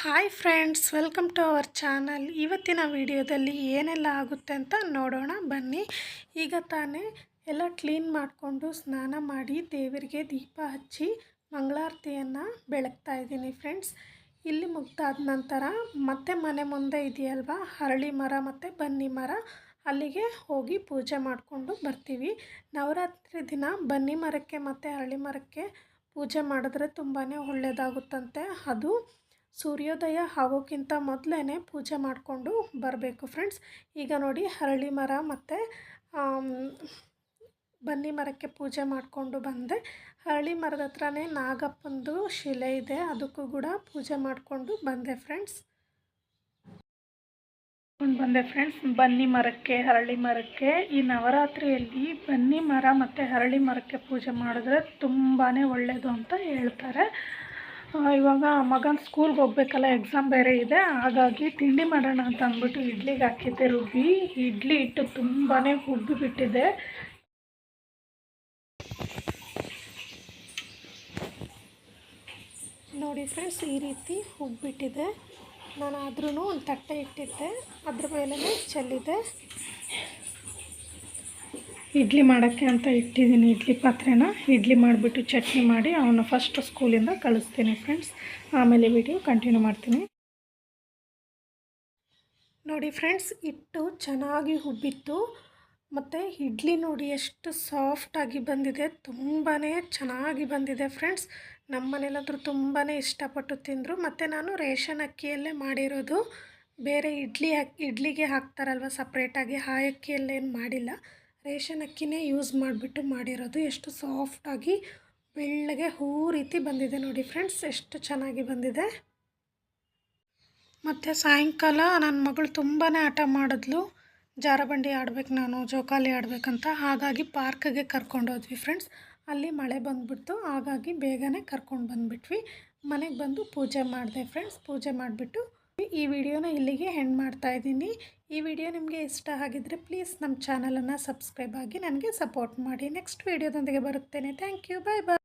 Hi friends, welcome to our channel. ಇವತ್ತಿನ ವಿಡಿಯೋದಲ್ಲಿ ಏನೆಲ್ಲ ಆಗುತ್ತೆ ಅಂತ ನೋಡೋಣ, ಬನ್ನಿ. ಈಗ ತಾನೇ ಎಲ್ಲ ಕ್ಲೀನ್ ಮಾಡಿಕೊಂಡು ಸ್ನಾನ ಮಾಡಿ ದೇವರಿಗೆ ದೀಪ ಹಚ್ಚಿ ಮಂಗಳಾರತಿಯನ್ನು ಬೆಳಗ್ತಾ ಇದ್ದೀನಿ ಫ್ರೆಂಡ್ಸ್. ಇಲ್ಲಿ ಮುಗ್ದಾದ ನಂತರ ಮತ್ತೆ ಮನೆ ಮುಂದೆ ಇದೆಯಲ್ವ? ಹರಳಿ ಮರ ಮತ್ತು ಬನ್ನಿ ಮರ. ಅಲ್ಲಿಗೆ ಹೋಗಿ ಪೂಜೆ ಮಾಡಿಕೊಂಡು ಬರ್ತೀವಿ. ನವರಾತ್ರಿ ದಿನ ಬನ್ನಿ ಮರಕ್ಕೆ ಮತ್ತು ಹರಳಿ ಮರಕ್ಕೆ ಪೂಜೆ ಮಾಡಿದ್ರೆ ತುಂಬಾ ಒಳ್ಳೆಯದಾಗುತ್ತಂತೆ ಅದು ಸೂರ್ಯೋದಯ ಆಗೋಕ್ಕಿಂತ ಮೊದಲೇ ಪೂಜೆ ಮಾಡಿಕೊಂಡು ಬರಬೇಕು ಫ್ರೆಂಡ್ಸ್ ಈಗ ನೋಡಿ ಹರಳಿ ಮರ ಮತ್ತು ಬನ್ನಿ ಮರಕ್ಕೆ ಪೂಜೆ ಮಾಡಿಕೊಂಡು ಬಂದೆ. ಹರಳಿ ಮರದ ಹತ್ರನೇ ನಾಗಪ್ಪಂದು ಶಿಲೆ ಇದೆ, ಅದಕ್ಕೂ ಕೂಡ ಪೂಜೆ ಮಾಡಿಕೊಂಡು ಬಂದೆ ಫ್ರೆಂಡ್ಸ್ ಬಂದೆ ಫ್ರೆಂಡ್ಸ್ ಬನ್ನಿ ಮರಕ್ಕೆ, ಹರಳಿ ಮರಕ್ಕೆ. ಈ ನವರಾತ್ರಿಯಲ್ಲಿ ಬನ್ನಿ ಮರ ಮತ್ತು ಹರಳಿ ಮರಕ್ಕೆ ಪೂಜೆ ಮಾಡಿದ್ರೆ ತುಂಬಾ ಒಳ್ಳೆಯದು ಅಂತ ಹೇಳ್ತಾರೆ. ಇವಾಗ ಮಗನ ಸ್ಕೂಲ್ಗೆ ಹೋಗ್ಬೇಕಲ್ಲ ಎಕ್ಸಾಮ್ ಬೇರೆ ಇದೆ. ಹಾಗಾಗಿ ತಿಂಡಿ ಮಾಡೋಣ ಅಂತ ಅಂದ್ಬಿಟ್ಟು ಇಡ್ಲಿಗೆ ಹಾಕಿದ್ದೆ, ರುಬ್ಬಿ. ಇಡ್ಲಿ ಹಿಟ್ಟು ತುಂಬಾ ಹುಬ್ಬಿ ಬಿಟ್ಟಿದೆ. ನೋಡಿ ಫ್ರೆಂಡ್ಸ್ ಈ ರೀತಿ ಹುಬ್ಬಿಟ್ಟಿದೆ ನಾನು ಆದ್ರೂ ಒಂದು ತಟ್ಟೆ ಇಟ್ಟಿದ್ದೆ. ಅದ್ರ ಮೇಲೇ ಚೆಲ್ಲಿದೆ. ಇಡ್ಲಿ ಮಾಡೋಕ್ಕೆ ಅಂತ ಇಟ್ಟಿದ್ದೀನಿ ಇಡ್ಲಿ ಪಾತ್ರೆನ. ಇಡ್ಲಿ ಮಾಡಿಬಿಟ್ಟು ಚಟ್ನಿ ಮಾಡಿ ಅವನ್ನ ಫಸ್ಟ್ ಸ್ಕೂಲಿಂದ ಕಳಿಸ್ತೀನಿ ಫ್ರೆಂಡ್ಸ್ ಆಮೇಲೆ ವಿಡಿಯೋ ಕಂಟಿನ್ಯೂ ಮಾಡ್ತೀನಿ. ನೋಡಿ ಫ್ರೆಂಡ್ಸ್ ಹಿಟ್ಟು ಚೆನ್ನಾಗಿ ಹುಬ್ಬಿತ್ತು. ಮತ್ತು ಇಡ್ಲಿ ನೋಡಿ ಎಷ್ಟು ಸಾಫ್ಟಾಗಿ ಬಂದಿದೆ. ತುಂಬಾ ಚೆನ್ನಾಗಿ ಬಂದಿದೆ ಫ್ರೆಂಡ್ಸ್ ನಮ್ಮ ಮನೇಲಾದರೂ ತುಂಬಾ ಇಷ್ಟಪಟ್ಟು ತಿಂದರು. ಮತ್ತು ನಾನು ರೇಷನ್ ಅಕ್ಕಿಯಲ್ಲೇ ಮಾಡಿರೋದು. ಬೇರೆ ಇಡ್ಲಿ ಹಾಕಿ, ಇಡ್ಲಿಗೆ ಹಾಕ್ತಾರಲ್ವ ಸಪ್ರೇಟಾಗಿ ಆ ಅಕ್ಕಿಯಲ್ಲೇನು ಮಾಡಿಲ್ಲ. ರೇಷನ್ ಅಕ್ಕಿನೇ ಯೂಸ್ ಮಾಡಿಬಿಟ್ಟು ಮಾಡಿರೋದು. ಎಷ್ಟು ಸಾಫ್ಟಾಗಿ ಬೆಳ್ಳಗೆ ಹೂ ರೀತಿ ಬಂದಿದೆ ನೋಡಿ ಫ್ರೆಂಡ್ಸ್ ಎಷ್ಟು ಚೆನ್ನಾಗಿ ಬಂದಿದೆ. ಮತ್ತು ಸಾಯಂಕಾಲ ನನ್ನ ಮಗಳು ತುಂಬಾ ಆಟ ಮಾಡಿದ್ಲು. ಜಾರಬಂಡಿ ಆಡ್ಬೇಕು ನಾನು, ಜೋಕಾಲಿ ಆಡಬೇಕಂತ. ಹಾಗಾಗಿ ಪಾರ್ಕ್ಗೆ ಕರ್ಕೊಂಡೋದ್ವಿ ಫ್ರೆಂಡ್ಸ್ ಅಲ್ಲಿ ಮಳೆ ಬಂದುಬಿಡ್ತು. ಹಾಗಾಗಿ ಬೇಗನೆ ಕರ್ಕೊಂಡು ಬಂದುಬಿಟ್ವಿ. ಮನೆಗೆ ಬಂದು ಪೂಜೆ ಮಾಡಿದೆ ಫ್ರೆಂಡ್ಸ್ ಪೂಜೆ ಮಾಡಿಬಿಟ್ಟು ಈ ವಿಡಿಯೋನ ಇಲ್ಲಿಗೆ ಹೆಂಡ್ ಮಾಡ್ತಾ ಇದ್ದೀನಿ. ಈ ವಿಡಿಯೋ ನಿಮಗೆ ಇಷ್ಟ ಆಗಿದ್ದರೆ ಪ್ಲೀಸ್ ನಮ್ಮ ಚಾನಲನ್ನು ಸಬ್ಸ್ಕ್ರೈಬ್ ಆಗಿ ನನಗೆ ಸಪೋರ್ಟ್ ಮಾಡಿ. ನೆಕ್ಸ್ಟ್ ವಿಡಿಯೋದೊಂದಿಗೆ ಬರುತ್ತೇನೆ. Thank you bye bye